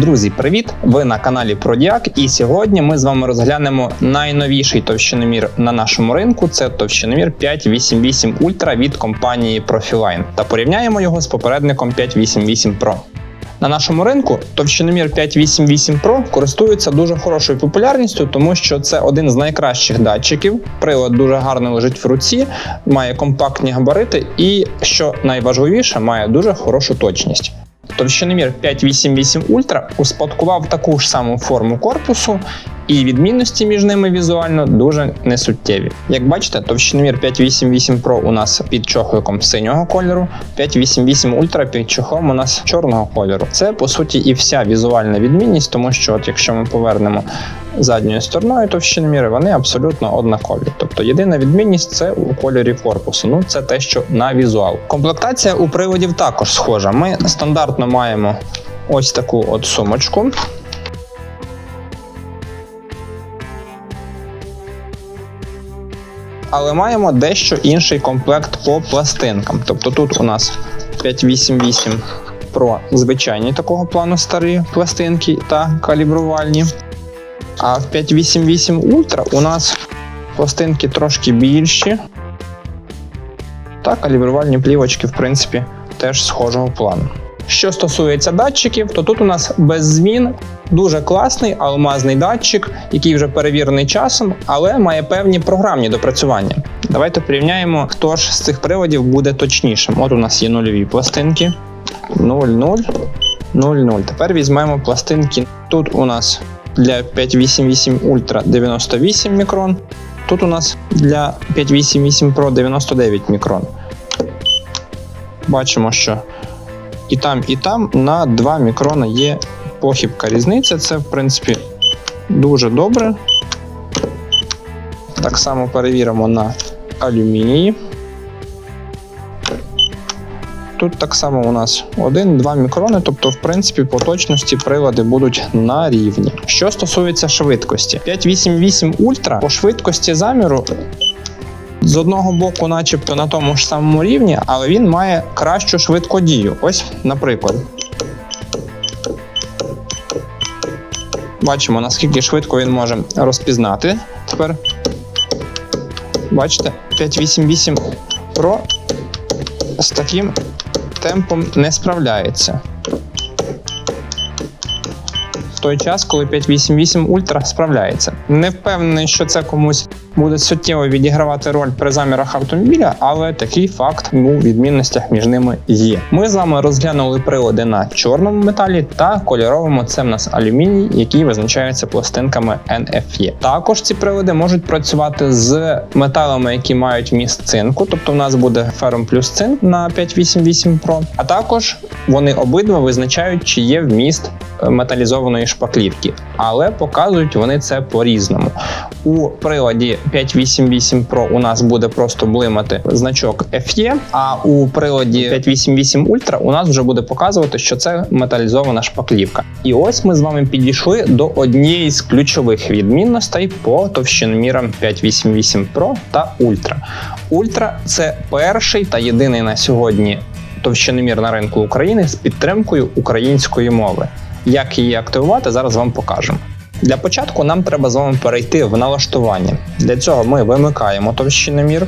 Друзі, привіт! Ви на каналі Продіак, і сьогодні ми з вами розглянемо найновіший товщиномір на нашому ринку. Це товщиномір 588 Ultra від компанії Profiline та порівняємо його з попередником 588 Pro. На нашому ринку товщиномір 588 Pro користується дуже хорошою популярністю, тому що це один з найкращих датчиків. Прилад дуже гарно лежить в руці, має компактні габарити і, що найважливіше, має дуже хорошу точність. Товщиномір 588 Ultra успадкував таку ж саму форму корпусу, і відмінності між ними візуально дуже несуттєві. Як бачите, товщиномір 588 Pro у нас під чохликом синього кольору, 588 Ultra під чохлом у нас чорного кольору. Це по суті і вся візуальна відмінність, тому що, от якщо ми повернемо задньою стороною товщиноміри, вони абсолютно однакові. Тобто єдина відмінність це у кольорі корпусу. Ну це те, що на візуал. Комплектація у приводів також схожа. Ми стандартно маємо ось таку от сумочку. Але маємо дещо інший комплект по пластинкам. Тобто тут у нас 588 Pro звичайні такого плану старі пластинки та калібрувальні. А в 588 Ultra у нас пластинки трошки більші. Та калібрувальні плівочки, в принципі, теж схожого плану. Що стосується датчиків, то тут у нас без змін дуже класний алмазний датчик, який вже перевірений часом, але має певні програмні допрацювання. Давайте порівняємо, хто ж з цих приводів буде точнішим. От у нас є нульові пластинки. 0, 0, 0, 0. Тепер візьмемо пластинки. Тут у нас для 588 Ultra 98 мікрон. Тут у нас для 588 Pro 99 мікрон. Бачимо, що і там, і там на 2 мікрона є похибка різниця. Це, в принципі, дуже добре. Так само перевіримо на алюмінії. Тут так само у нас 1-2 мікрони, тобто, в принципі, по точності прилади будуть на рівні. Що стосується швидкості, 588 Ultra по швидкості заміру з одного боку, начебто на тому ж самому рівні, але він має кращу швидкодію. Ось, наприклад. Бачимо, наскільки швидко він може розпізнати. Тепер бачите, 588 Pro з таким темпом не справляється. Той час, коли 588 Ultra справляється. Не впевнений, що це комусь буде суттєво відігравати роль при замірах автомобіля, але такий факт у відмінностях між ними є. Ми з вами розглянули прилади на чорному металі та кольоровому це в нас алюміній, який визначається пластинками NFE. Також ці прилади можуть працювати з металами, які мають вміст цинку, тобто в нас буде ферум плюс цинк на 588 Pro, а також вони обидва визначають, чи є вміст металізованої шпаклівки, але показують вони це по-різному. У приладі 588 Pro у нас буде просто блимати значок FE, а у приладі 588 Ultra у нас вже буде показувати, що це металізована шпаклівка. І ось ми з вами підійшли до однієї з ключових відмінностей по товщиномірам 588 Pro та Ultra. Ultra – це перший та єдиний на сьогодні товщиномір на ринку України з підтримкою української мови. Як її активувати, зараз вам покажемо. Для початку нам треба з вами перейти в налаштування. Для цього ми вимикаємо товщиномір.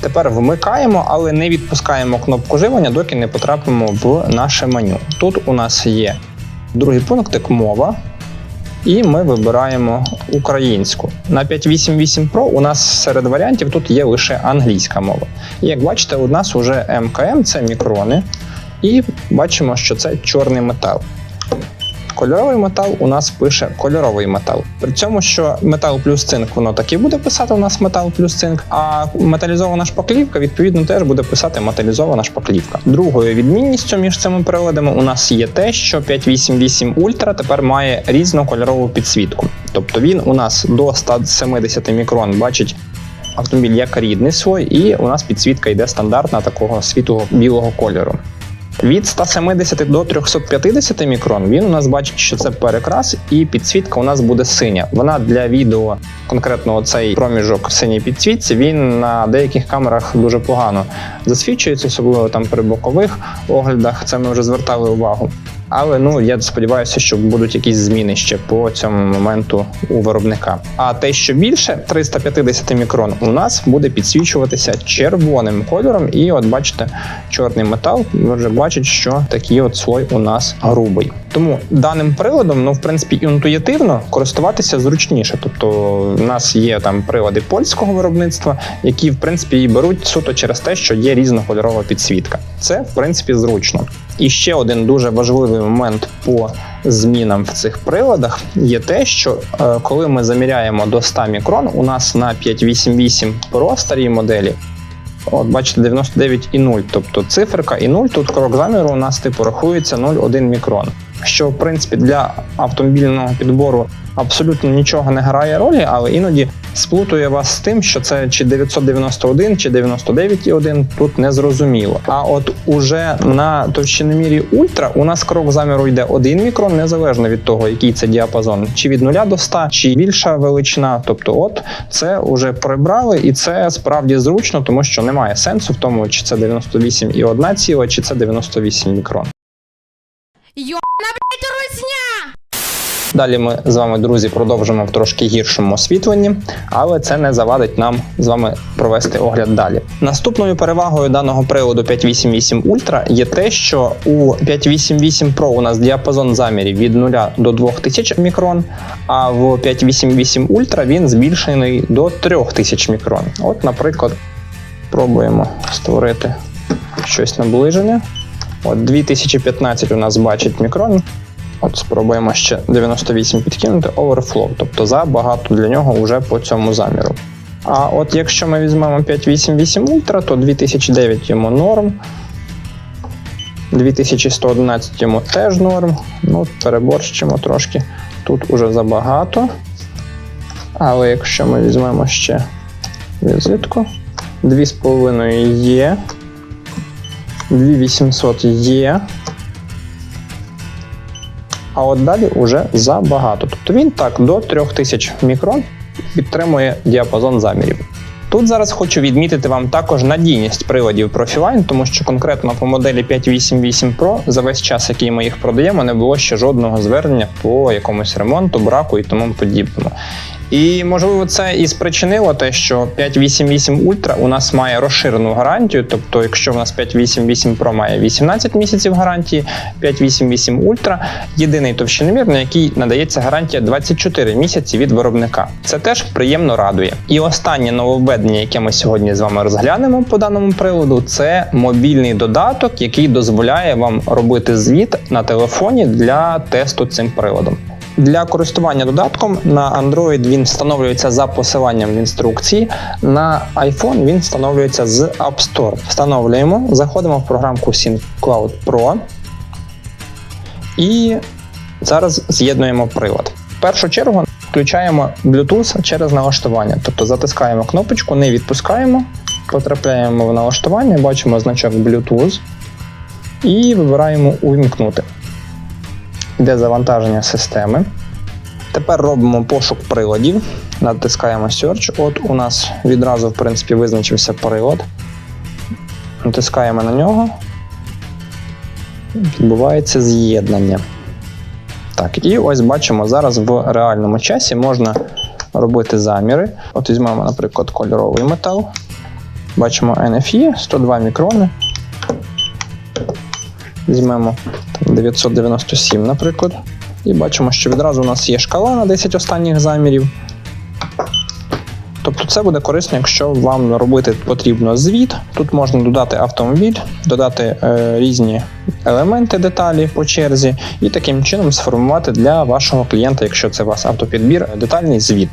Тепер вмикаємо, але не відпускаємо кнопку живлення, доки не потрапимо в наше меню. Тут у нас є другий пунктик мова. І ми вибираємо українську. На 588 Pro у нас серед варіантів тут є лише англійська мова. І як бачите, у нас вже МКМ це мікрони. І бачимо, що це чорний метал. Кольоровий метал у нас пише кольоровий метал. При цьому, що метал плюс цинк, воно так і буде писати у нас метал плюс цинк, а металізована шпаклівка, відповідно, теж буде писати металізована шпаклівка. Другою відмінністю між цими приладами у нас є те, що 588 Ultra тепер має різну кольорову підсвітку. Тобто він у нас до 170 мікрон бачить автомобіль як рідний свой, і у нас підсвітка йде стандартна такого світлого білого кольору. Від 170 до 350 мікрон він у нас бачить, що це перекрас, і підсвітка у нас буде синя. Вона для відео, конкретно цей проміжок синій підсвітці, він на деяких камерах дуже погано засвідчується, особливо там при бокових оглядах. Це ми вже звертали увагу. Але ну я сподіваюся, що будуть якісь зміни ще по цьому моменту у виробника. А те, що більше 350 мікрон, у нас буде підсвічуватися червоним кольором, і от бачите, чорний метал ви вже бачите, що такий от слой у нас грубий. Тому даним приладом, ну в принципі, інтуїтивно користуватися зручніше. Тобто, у нас є там прилади польського виробництва, які в принципі і беруть суто через те, що є різнокольорова підсвітка. Це в принципі зручно. І ще один дуже важливий момент по змінам в цих приладах є те, що е, коли ми заміряємо до 100 мікрон, у нас на 588 Pro старій моделі. От бачите, 99,0, тобто циферка і 0, тут крок заміру у нас типу рахується 0,1 мікрон. Що в принципі для автомобільного підбору абсолютно нічого не грає ролі, але іноді сплутує вас з тим, що це чи 991, чи 99,1, тут не зрозуміло. А от уже на товщиномірі ультра у нас крок заміру йде 1 мікрон, незалежно від того, який це діапазон, чи від 0 до 100, чи більша величина. Тобто, от це вже прибрали, і це справді зручно, тому що немає сенсу в тому, чи це 98,1 ціла, чи це 98 мікрон. Ёбана, блядь, русня! Далі ми з вами, друзі, продовжимо в трошки гіршому освітленні, але це не завадить нам з вами провести огляд далі. Наступною перевагою даного приладу 588 Ultra є те, що у 588 Pro у нас діапазон замірів від 0 до 2000 мікрон, а в 588 Ultra він збільшений до 3000 мікрон. От, наприклад, пробуємо створити щось наближене. От 2015 у нас бачить мікрон. От спробуємо ще 98 підкинути overflow, тобто забагато для нього вже по цьому заміру. А от якщо ми візьмемо 588 Ultra, то 2009 йому норм. 2111 йому теж норм. Ну, переборщимо трошки. Тут уже забагато. Але якщо ми візьмемо ще візитку, 2,5 є. 2800 є. А от далі вже забагато. Тобто він так до 3000 мікрон підтримує діапазон замірів. Тут зараз хочу відмітити вам також надійність приладів Profiline, тому що конкретно по моделі 588 Pro за весь час, який ми їх продаємо, не було ще жодного звернення по якомусь ремонту, браку і тому подібному. І можливо це і спричинило те, що 588 Ultra у нас має розширену гарантію. Тобто, якщо в нас 588 Pro має 18 місяців гарантії, 588 Ultra єдиний товщиномір, на який надається гарантія 24 місяці від виробника. Це теж приємно радує. І останнє нововведення, яке ми сьогодні з вами розглянемо по даному приладу, це мобільний додаток, який дозволяє вам робити звіт на телефоні для тесту цим приладом. Для користування додатком на Android він встановлюється за посиланням в інструкції. На iPhone він встановлюється з App Store. Встановлюємо, заходимо в програмку SyncCloud Pro і зараз з'єднуємо прилад. В першу чергу включаємо Bluetooth через налаштування, тобто затискаємо кнопочку, не відпускаємо, потрапляємо в налаштування, бачимо значок Bluetooth і вибираємо Увімкнути йде завантаження системи. Тепер робимо пошук приладів, натискаємо Search. От у нас відразу в принципі, визначився прилад. Натискаємо на нього. Відбувається з'єднання. Так, і ось бачимо, зараз в реальному часі можна робити заміри. От візьмемо, наприклад, кольоровий метал. Бачимо NFE 102 мікрони. Візьмемо 997, наприклад. І бачимо, що відразу у нас є шкала на 10 останніх замірів. Тобто це буде корисно, якщо вам робити потрібно звіт. Тут можна додати автомобіль, додати е, різні елементи деталі по черзі, і таким чином сформувати для вашого клієнта, якщо це у вас автопідбір, детальний звіт.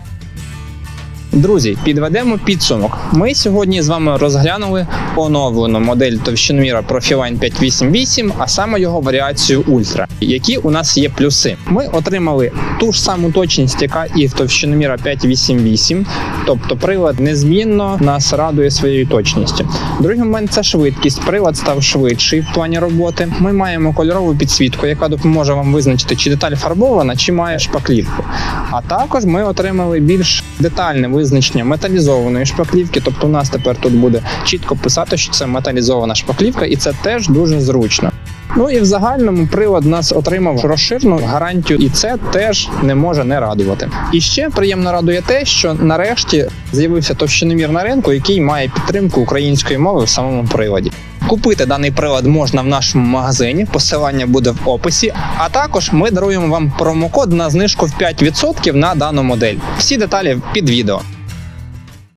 Друзі, підведемо підсумок. Ми сьогодні з вами розглянули оновлену модель товщиноміра Profiline 588, а саме його варіацію Ультра. Які у нас є плюси? Ми отримали ту ж саму точність, яка і в товщиноміра 588, тобто прилад незмінно нас радує своєю точністю. Другий момент це швидкість. Прилад став швидший в плані роботи. Ми маємо кольорову підсвітку, яка допоможе вам визначити, чи деталь фарбована, чи має шпаклівку. А також ми отримали більш детальне визначення металізованої шпаклівки. Тобто, у нас тепер тут буде чітко писати, що це металізована шпаклівка, і це теж дуже зручно. Ну і в загальному прилад нас отримав розширену гарантію, і це теж не може не радувати. І ще приємно радує те, що нарешті з'явився товщиномір на ринку, який має підтримку української мови в самому приладі. Купити даний прилад можна в нашому магазині. Посилання буде в описі. А також ми даруємо вам промокод на знижку в 5% на дану модель. Всі деталі під відео.